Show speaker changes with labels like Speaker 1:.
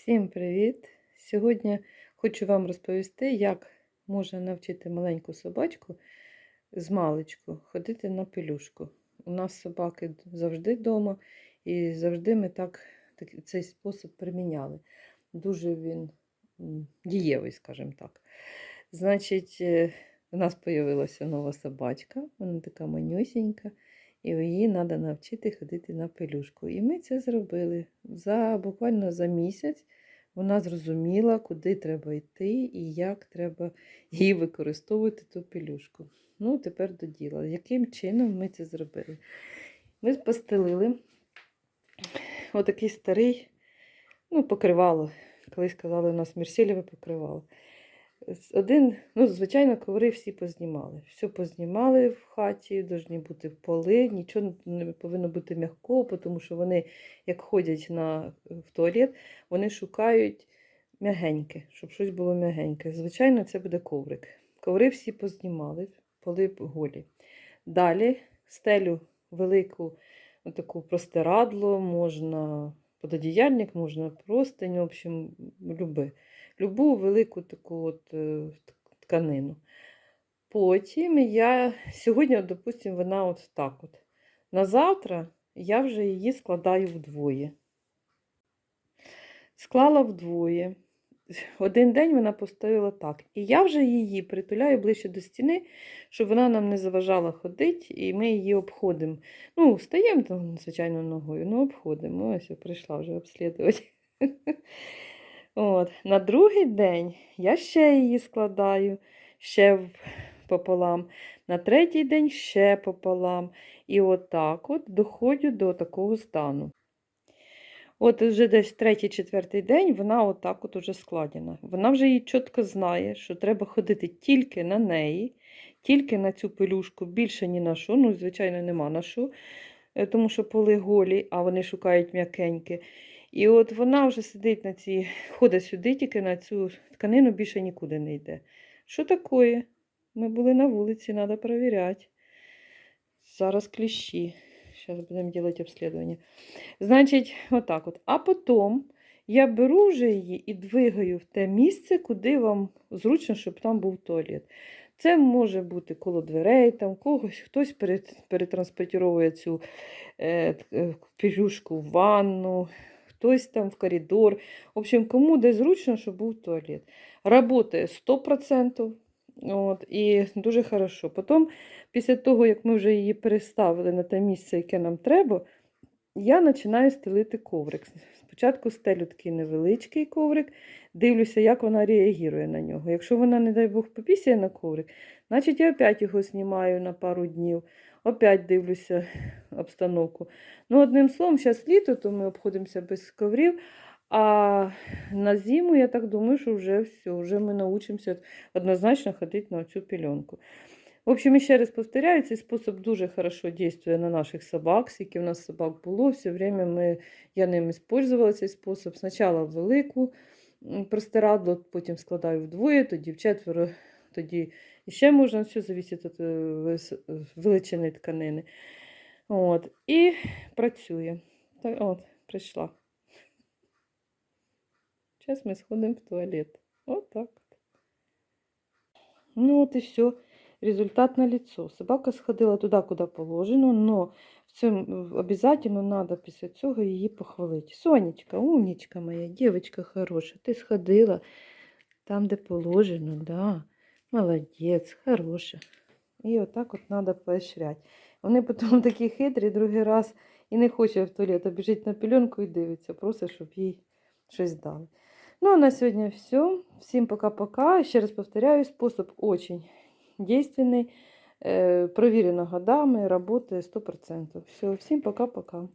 Speaker 1: Всім привіт! Сьогодні хочу вам розповісти, як можна навчити маленьку собачку з маличку ходити на пелюшку. У нас собаки завжди вдома, і завжди ми так, цей спосіб приміняли. Дуже він дієвий, скажімо так. Значить, е, у нас з'явилася нова собачка, вона така манюсінька, і її треба навчити ходити на пелюшку. І ми це зробили за буквально за місяць. Вона зрозуміла, куди треба йти і як треба її використовувати ту пелюшку. Ну, тепер до діла. Яким чином ми це зробили? Ми постелили отакий старий, ну, покривало. Колись казали, у нас мерсілєве покривало. Один, ну, звичайно, коври всі познімали. Все познімали в хаті, повинні бути поли, нічого не повинно бути м'якого, тому що вони, як ходять на, в туалет, вони шукають м'ягеньке, щоб щось було м'ягеньке. Звичайно, це буде коврик. Коври всі познімали, поли голі. Далі стелю велику таку простирадло, можна пододіяльник, можна простинь, в общем, люби. Любу велику таку от е, тканину. Потім я сьогодні, допустимо, вона от так от. На завтра я вже її складаю вдвоє. Склала вдвоє. Один день вона поставила так. І я вже її притуляю ближче до стіни, щоб вона нам не заважала ходити, і ми її обходимо. Ну, стаємо звичайно, ногою, ну обходимо. Ось я прийшла вже обслідувати. От. На другий день я ще її складаю, ще пополам. На третій день ще пополам. І отак от доходжу до такого стану. От вже десь третій-четвертий день вона отак от уже складена. Вона вже її чітко знає, що треба ходити тільки на неї, тільки на цю пелюшку, більше ні на що. Ну, звичайно, нема на що, е, тому що поли голі, а вони шукають м'якеньке. І от вона вже сидить на цій, ходить сюди, тільки на цю тканину більше нікуди не йде. Що таке? Ми були на вулиці, треба перевіряти. Зараз кліщі. Зараз будемо робити обслідування. Значить, отак от. А потім я беру вже її і двигаю в те місце, куди вам зручно, щоб там був туалет. Це може бути коло дверей, там когось, хтось перетранспортує цю е, е, в ванну, хтось там в коридор. В общем, кому де зручно, щоб був туалет. Работає 100%. От, і дуже хорошо. Потім, після того, як ми вже її переставили на те місце, яке нам треба, я починаю стелити коврик. Спочатку стелю такий невеличкий коврик, дивлюся, як вона реагує на нього. Якщо вона, не дай Бог, попісяє на коврик, значить я опять його знімаю на пару днів, опять дивлюся обстановку. Ну, одним словом, зараз літо, то ми обходимося без коврів. А на зиму, я так думаю, що вже все, вже ми научимося однозначно ходити на цю пеленку. В общем, ще раз повторяю, цей спосіб дуже хорошо дійствує на наших собак. Скільки в нас собак було, все время ми, я ним використовувала цей спосіб. Спочатку велику простирадло, потім складаю вдвоє, тоді в четверо, тоді ще можна, все залежить від е, величини тканини. От, і працює. Так, от, прийшла. Зараз ми сходимо в туалет. От так. Ну от і все. Результат на лицо. Собака сходила туди, куди положено, но в цьому обов'язково треба після цього її похвалити. Сонечка, умнічка моя, дівчинка хороша, ти сходила там, де положено, да. Молодець, хороша. І отак от треба поощряти. Вони потім такі хитрі, другий раз і не хоче в туалет, а біжить на пеленку і дивиться, просить, щоб їй щось дали. Ну, а на сегодня все. Всем пока-пока. Еще раз повторяю, способ очень действенный, э, проверено годами, работает 100%. Все, всем пока-пока.